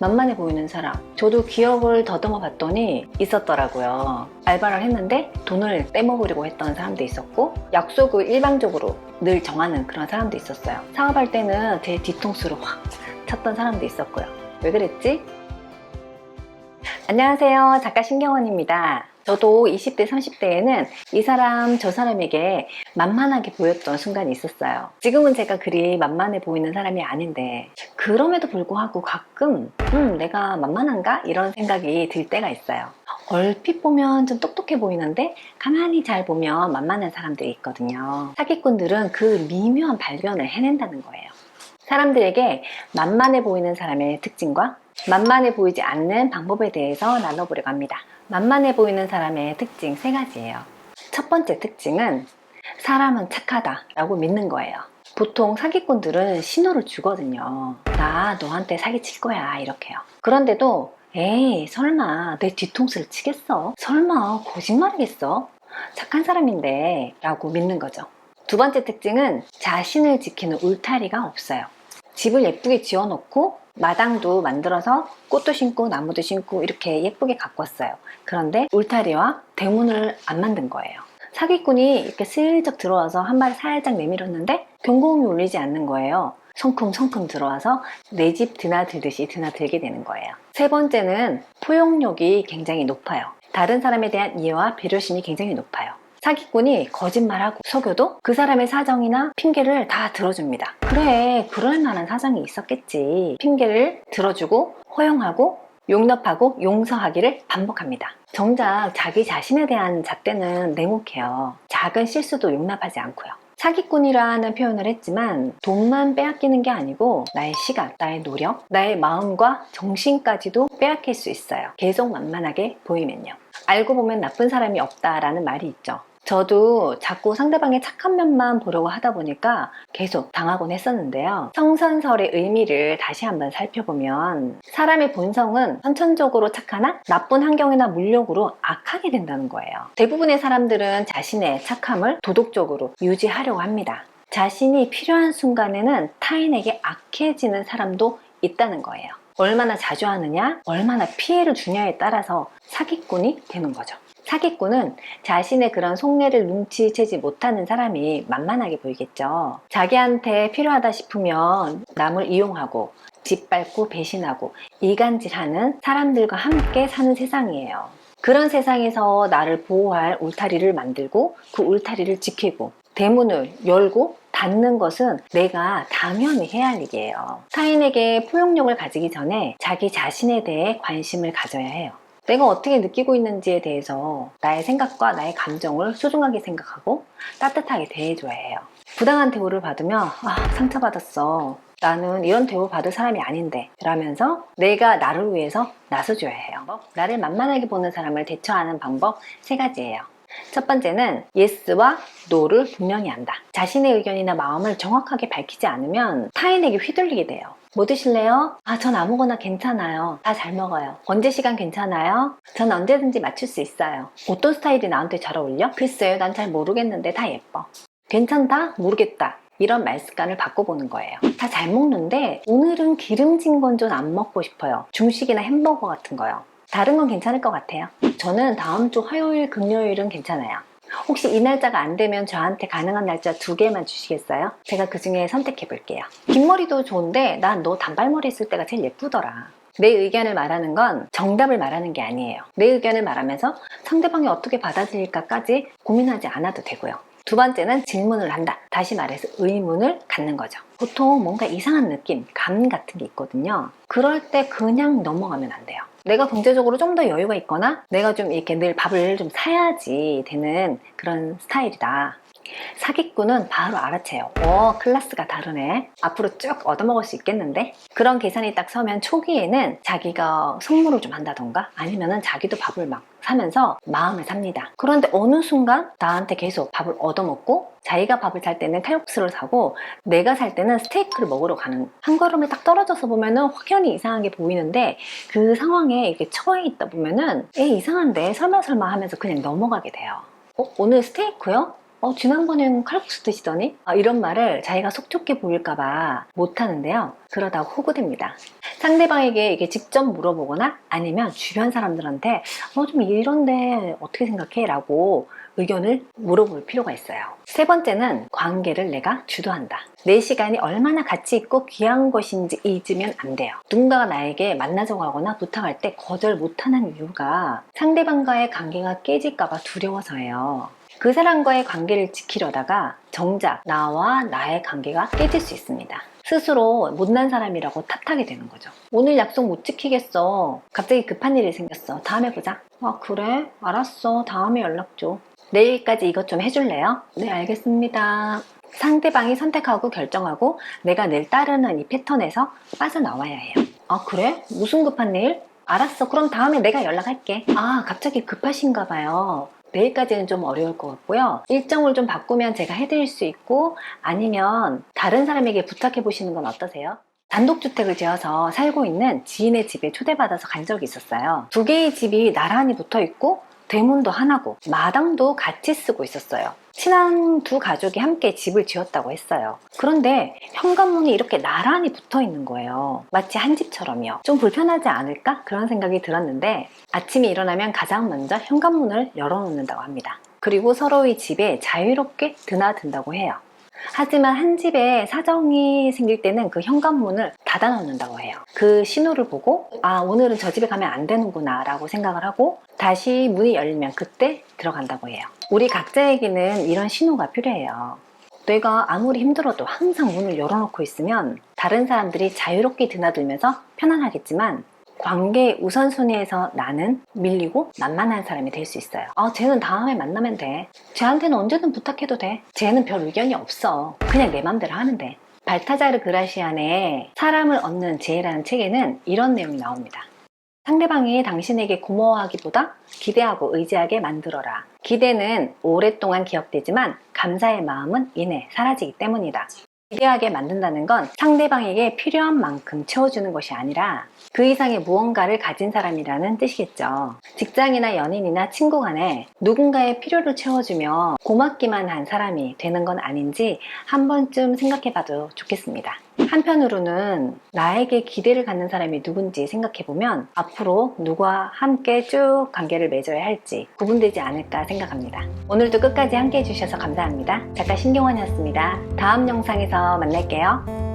만만해 보이는 사람. 저도 기억을 더듬어 봤더니 있었더라고요. 알바를 했는데 돈을 떼먹으려고 했던 사람도 있었고, 약속을 일방적으로 늘 정하는 그런 사람도 있었어요. 사업할 때는 제 뒤통수로 확 쳤던 사람도 있었고요. 왜 그랬지? 안녕하세요. 작가 신경원입니다. 저도 20대, 30대에는 이 사람, 저 사람에게 만만하게 보였던 순간이 있었어요. 지금은 제가 그리 만만해 보이는 사람이 아닌데, 그럼에도 불구하고 가끔, 음, 내가 만만한가? 이런 생각이 들 때가 있어요. 얼핏 보면 좀 똑똑해 보이는데, 가만히 잘 보면 만만한 사람들이 있거든요. 사기꾼들은 그 미묘한 발견을 해낸다는 거예요. 사람들에게 만만해 보이는 사람의 특징과 만만해 보이지 않는 방법에 대해서 나눠보려고 합니다. 만만해 보이는 사람의 특징 세 가지예요. 첫 번째 특징은 사람은 착하다 라고 믿는 거예요. 보통 사기꾼들은 신호를 주거든요. 나 너한테 사기칠 거야 이렇게요. 그런데도 에이 설마 내 뒤통수를 치겠어? 설마 거짓말이겠어? 착한 사람인데 라고 믿는 거죠. 두 번째 특징은 자신을 지키는 울타리가 없어요. 집을 예쁘게 지어놓고 마당도 만들어서 꽃도 심고 나무도 심고 이렇게 예쁘게 가꿨어요. 그런데 울타리와 대문을 안 만든 거예요. 사기꾼이 이렇게 슬쩍 들어와서 한 발을 살짝 내밀었는데 경고음이 울리지 않는 거예요. 성큼성큼 들어와서 내 집 드나들듯이 드나들게 되는 거예요. 세 번째는 포용력이 굉장히 높아요. 다른 사람에 대한 이해와 배려심이 굉장히 높아요. 사기꾼이 거짓말하고 속여도 그 사람의 사정이나 핑계를 다 들어줍니다. 그래, 그럴 만한 사정이 있었겠지. 핑계를 들어주고 허용하고 용납하고 용서하기를 반복합니다. 정작 자기 자신에 대한 잣대는 냉혹해요. 작은 실수도 용납하지 않고요. 사기꾼이라는 표현을 했지만 돈만 빼앗기는 게 아니고 나의 시간, 나의 노력, 나의 마음과 정신까지도 빼앗길 수 있어요. 계속 만만하게 보이면요. 알고 보면 나쁜 사람이 없다라는 말이 있죠. 저도 자꾸 상대방의 착한 면만 보려고 하다 보니까 계속 당하곤 했었는데요. 성선설의 의미를 다시 한번 살펴보면 사람의 본성은 선천적으로 착하나 나쁜 환경이나 물력으로 악하게 된다는 거예요. 대부분의 사람들은 자신의 착함을 도덕적으로 유지하려고 합니다. 자신이 필요한 순간에는 타인에게 악해지는 사람도 있다는 거예요. 얼마나 자주 하느냐, 얼마나 피해를 주냐에 따라서 사기꾼이 되는 거죠. 사기꾼은 자신의 그런 속내를 눈치채지 못하는 사람이 만만하게 보이겠죠. 자기한테 필요하다 싶으면 남을 이용하고 짓밟고 배신하고 이간질하는 사람들과 함께 사는 세상이에요. 그런 세상에서 나를 보호할 울타리를 만들고 그 울타리를 지키고 대문을 열고 닫는 것은 내가 당연히 해야 할 일이에요. 타인에게 포용력을 가지기 전에 자기 자신에 대해 관심을 가져야 해요. 내가 어떻게 느끼고 있는지에 대해서 나의 생각과 나의 감정을 소중하게 생각하고 따뜻하게 대해줘야 해요. 부당한 대우를 받으면 아, 상처받았어. 나는 이런 대우 받을 사람이 아닌데 라면서 내가 나를 위해서 나서줘야 해요. 나를 만만하게 보는 사람을 대처하는 방법 세 가지예요. 첫 번째는 예스와 노를 분명히 한다. 자신의 의견이나 마음을 정확하게 밝히지 않으면 타인에게 휘둘리게 돼요. 뭐 드실래요? 아, 전 아무거나 괜찮아요. 다 잘 먹어요. 언제 시간 괜찮아요? 전 언제든지 맞출 수 있어요. 어떤 스타일이 나한테 잘 어울려? 글쎄요, 난 잘 모르겠는데 다 예뻐. 괜찮다? 모르겠다. 이런 말 습관을 바꿔보는 거예요. 다 잘 먹는데 오늘은 기름진 건 좀 안 먹고 싶어요. 중식이나 햄버거 같은 거요. 다른 건 괜찮을 것 같아요. 저는 다음 주 화요일, 금요일은 괜찮아요. 혹시 이 날짜가 안 되면 저한테 가능한 날짜 두 개만 주시겠어요? 제가 그 중에 선택해 볼게요. 긴 머리도 좋은데 난 너 단발머리 있을 때가 제일 예쁘더라. 내 의견을 말하는 건 정답을 말하는 게 아니에요. 내 의견을 말하면서 상대방이 어떻게 받아들일까까지 고민하지 않아도 되고요. 두 번째는 질문을 한다. 다시 말해서 의문을 갖는 거죠. 보통 뭔가 이상한 느낌, 감 같은 게 있거든요. 그럴 때 그냥 넘어가면 안 돼요. 내가 경제적으로 좀 더 여유가 있거나 내가 좀 이렇게 늘 밥을 좀 사야지 되는 그런 스타일이다. 사기꾼은 바로 알아채요. 어, 클래스가 다르네. 앞으로 쭉 얻어먹을 수 있겠는데? 그런 계산이 딱 서면 초기에는 자기가 선물을 좀 한다던가 아니면은 자기도 밥을 막 사면서 마음을 삽니다. 그런데 어느 순간 나한테 계속 밥을 얻어먹고 자기가 밥을 살 때는 칼국수를 사고 내가 살 때는 스테이크를 먹으러 가는 한 걸음을 딱 떨어져서 보면은 확연히 이상하게 보이는데 그 상황에 이렇게 처해 있다 보면은 에 이상한데 설마 설마 하면서 그냥 넘어가게 돼요. 어, 오늘 스테이크요? 어, 지난번엔 칼국수 드시더니? 아, 이런 말을 자기가 속 좋게 보일까봐 못하는데요. 그러다 호구됩니다. 상대방에게 이게 직접 물어보거나 아니면 주변 사람들한테 어, 좀 이런데 어떻게 생각해? 라고 의견을 물어볼 필요가 있어요. 세 번째는 관계를 내가 주도한다. 내 시간이 얼마나 가치 있고 귀한 것인지 잊으면 안 돼요. 누군가가 나에게 만나자고 하거나 부탁할 때 거절 못하는 이유가 상대방과의 관계가 깨질까봐 두려워서예요. 그 사람과의 관계를 지키려다가 정작 나와 나의 관계가 깨질 수 있습니다. 스스로 못난 사람이라고 탓하게 되는 거죠. 오늘 약속 못 지키겠어. 갑자기 급한 일이 생겼어. 다음에 보자. 아, 그래? 알았어. 다음에 연락 줘. 내일까지 이것 좀 해줄래요? 네, 알겠습니다. 상대방이 선택하고 결정하고 내가 늘 따르는 이 패턴에서 빠져나와야 해요. 아, 그래? 무슨 급한 일? 알았어. 그럼 다음에 내가 연락할게. 아, 갑자기 급하신가 봐요. 내일까지는 좀 어려울 것 같고요. 일정을 좀 바꾸면 제가 해드릴 수 있고 아니면 다른 사람에게 부탁해 보시는 건 어떠세요? 단독주택을 지어서 살고 있는 지인의 집에 초대받아서 간 적이 있었어요. 두 개의 집이 나란히 붙어 있고 대문도 하나고 마당도 같이 쓰고 있었어요. 친한 두 가족이 함께 집을 지었다고 했어요. 그런데 현관문이 이렇게 나란히 붙어 있는 거예요. 마치 한 집처럼요. 좀 불편하지 않을까? 그런 생각이 들었는데 아침에 일어나면 가장 먼저 현관문을 열어놓는다고 합니다. 그리고 서로의 집에 자유롭게 드나든다고 해요. 하지만 한 집에 사정이 생길 때는 그 현관문을 닫아 놓는다고 해요. 그 신호를 보고, 아, 오늘은 저 집에 가면 안 되는구나 라고 생각을 하고, 다시 문이 열리면 그때 들어간다고 해요. 우리 각자에게는 이런 신호가 필요해요. 내가 아무리 힘들어도 항상 문을 열어놓고 있으면 다른 사람들이 자유롭게 드나들면서 편안하겠지만 관계 우선순위에서 나는 밀리고 만만한 사람이 될 수 있어요. 아, 쟤는 다음에 만나면 돼. 쟤한테는 언제든 부탁해도 돼. 쟤는 별 의견이 없어. 그냥 내 맘대로 하면 돼. 발타자르 그라시안의 사람을 얻는 지혜라는 책에는 이런 내용이 나옵니다. 상대방이 당신에게 고마워하기보다 기대하고 의지하게 만들어라. 기대는 오랫동안 기억되지만 감사의 마음은 이내 사라지기 때문이다. 기대하게 만든다는 건 상대방에게 필요한 만큼 채워주는 것이 아니라 그 이상의 무언가를 가진 사람이라는 뜻이겠죠. 직장이나 연인이나 친구 간에 누군가의 필요를 채워주며 고맙기만 한 사람이 되는 건 아닌지 한 번쯤 생각해 봐도 좋겠습니다. 한편으로는 나에게 기대를 갖는 사람이 누군지 생각해 보면 앞으로 누구와 함께 쭉 관계를 맺어야 할지 구분되지 않을까 생각합니다. 오늘도 끝까지 함께 해주셔서 감사합니다. 작가 신경원이었습니다. 다음 영상에서 만날게요.